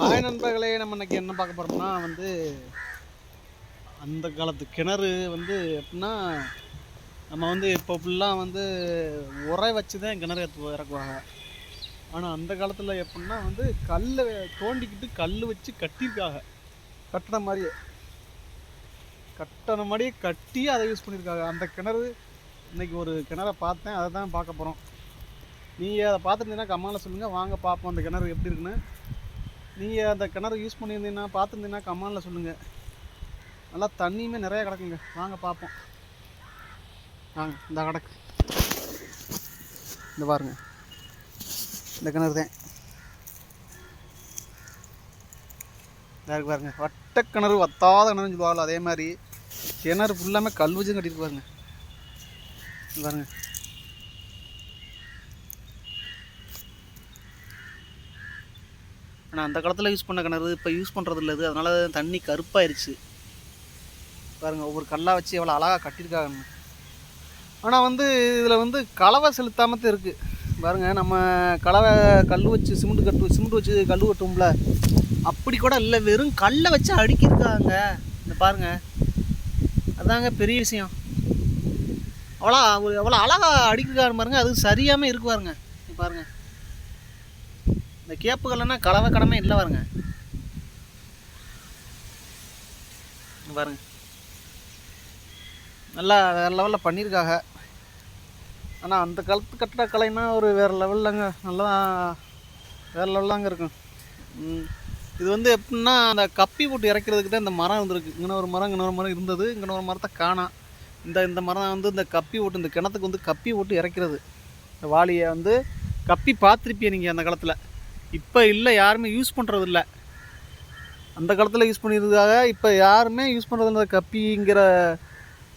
Hi நண்பர்களே நம்ம இன்னைக்கு என்ன பார்க்க போறோம்னா வந்து அந்த காலத்து கிணறு வந்து எப்படின்னா நம்ம வந்து இப்போ ஃபுல்லாக வந்து உரை வச்சு தான் கிணறு எடுத்து இறக்குவாங்க. ஆனால் அந்த காலத்தில் எப்படின்னா வந்து கல்லை தோண்டிக்கிட்டு கல் வச்சு கட்டியிருக்காங்க. கட்டின மாதிரியே. கட்டின மாதிரியே கட்டி அதை யூஸ் பண்ணியிருக்காங்க. அந்த கிணறு இன்னைக்கு ஒரு கிணறை பார்த்தேன் அதை தான் பார்க்க போகிறோம் நீங்கள் அதை பார்த்துருந்தீங்கன்னா கம்மாவில் சொல்லுங்கள் வாங்க பார்ப்போம் அந்த கிணறு எப்படி இருக்குன்னு. நீங்கள் அந்த கிணறு யூஸ் பண்ணியிருந்தீங்கன்னா பார்த்துருந்தீங்கன்னா கமானில் சொல்லுங்கள் நல்லா தண்ணியுமே நிறைய கிடக்குங்க. வாங்க பார்ப்போம். வாங்க இந்த கிடக்கு. இந்த பாருங்க. இந்த கிணறு தான். இருக்கு பாருங்க. வட்ட கிணறு வத்தாத கிணறுன்னு சொல்லுவாங்களோ அதே மாதிரி. கிணறு ஃபுல்லாமே கல் வச்சும் கட்டிட்டு பாருங்க. பாருங்க. நான் அந்த காலத்தில் யூஸ் பண்ண கிணறு இப்போ யூஸ் பண்ணுறது இல்லை இது. அதனால தண்ணி கருப்பாயிருச்சு. பாருங்க ஒவ்வொரு கல்லாக வச்சு எவ்வளோ அழகாக கட்டியிருக்காங்க ஆனால் வந்து இதில் வந்து கலவை செலுத்தாமத்து இருக்குது பாருங்கள் நம்ம கலவை கல் வச்சு சிமெண்ட் கட்டு சிமெண்ட் வச்சு கல் கட்டுவோம்ல. அப்படி கூட இல்லை வெறும் கல்லை வச்சு அடுக்கியிருக்காங்க. இந்த பாருங்க அதாங்க பெரிய விஷயம். அவ்வளோ எவ்வளோ அழகாக அடிக்கிறாரு பாருங்க அது சரியாமல் இருக்கு பாருங்க. இங்க இந்த கேப்புகள்னா கலவை கடமை இல்லை பாருங்க. பாருங்க. நல்லா வேறு லெவலில் பண்ணியிருக்காங்க. ஆனால் அந்த காலத்து கட்டடக்கலைன்னா ஒரு வேறு லெவலில்ங்க நல்லா வேறு லெவலாங்க இருக்கும். இது வந்து எப்படின்னா அந்த கப்பி போட்டு இறக்கிறதுக்கு தான் இந்த மரம் இருந்திருக்கு. இங்கே ஒரு மரம் இங்கே ஒரு மரம் இருந்தது. இங்கே ஒரு மரத்தை காணாம். இந்த இந்த மரம் வந்து இந்த கப்பி போட்டு இந்த கிணத்துக்கு வந்து கப்பி போட்டு இறக்கிறது. இந்த வாளியை வந்து கப்பி பார்த்துருப்பீங்க நீங்கள் அந்த காலத்தில். இப்போ இல்லை யாருமே யூஸ் பண்ணுறது இல்லை அந்த காலத்தில் யூஸ் பண்ணியிருக்காக இப்போ யாருமே யூஸ் பண்ணுறது இல்லை கப்பிங்கிற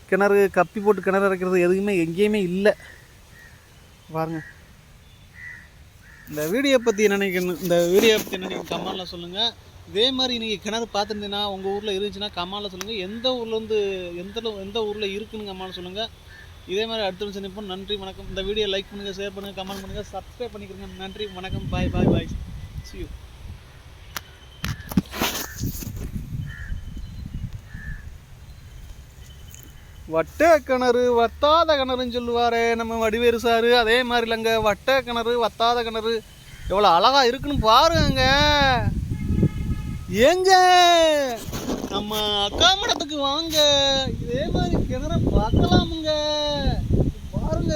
கிணறு கப்பி போட்டு கிணறு இறக்கிறது எதுவுமே எங்கேயுமே இல்லை. பாருங்க. இந்த வீடியோ பற்றி நினைக்கணும் இந்த வீடியோ பற்றி என்ன நீங்கள் சொல்லுங்கள் இதே மாதிரி நீங்கள் கிணறு பார்த்துருந்தீங்கன்னா உங்கள் ஊரில் இருந்துச்சுன்னா கமெண்டில் சொல்லுங்கள் எந்த ஊர்லேருந்து எந்த எந்த ஊரில் இருக்குன்னு கமெண்டில் சொல்லுங்கள் இதே மாதிரி அடுத்த நிமிஷம் நிற்போம் நன்றி வணக்கம். இந்த வீடியோ லைக் பண்ணுங்கள் ஷேர் பண்ணுங்கள் கமெண்ட் பண்ணுங்கள் சப்ஸ்கிரைப் பண்ணிக்கிறேங்க. நன்றி வணக்கம். பாய் பாய் பாய் சி யூ வட்ட கிணறு வத்தாத கிணறுன்னு சொல்லுவாரே நம்ம வடிவேறு சாரு. அதே மாதிரி இல்லைங்க. வட்ட கிணறு வத்தாத கிணறு. எவ்வளோ அழகா இருக்குன்னு பாருங்க ஏங்க நம்ம அக்கா மடத்துக்கு வாங்க. இதே மாதிரி கிணற பார்க்கலாமுங்க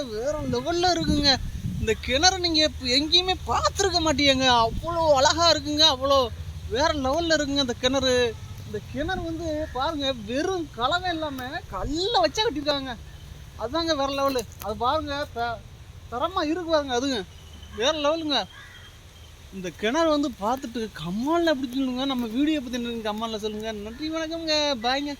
வேற லெவலில் இருக்குங்க. இந்த கிணறு நீங்கள் எப்ப- எங்கேயுமே பார்த்துருக்க மாட்டீங்க அவ்வளோ அழகாக இருக்குங்க. அவ்வளோ வேற லெவலில் இருக்குங்க இந்த கிணறு. இந்த கிணறு வந்து பாருங்க வெறும் கலவை இல்லாமல் கல்லை வச்சா கட்டியிருக்காங்க. அதுதாங்க வேற லெவலு அது பாருங்க த- தரமாக இருக்கு பாருங்க அதுங்க. வேற லெவலுங்க இந்த கிணறு வந்து பார்த்துட்டு கம்மாலில் எப்படி சொல்லுங்க நம்ம வீடியோ பற்றி கம்மாலில் சொல்லுங்கள் நன்றி வணக்கம்ங்க. பாய்ங்க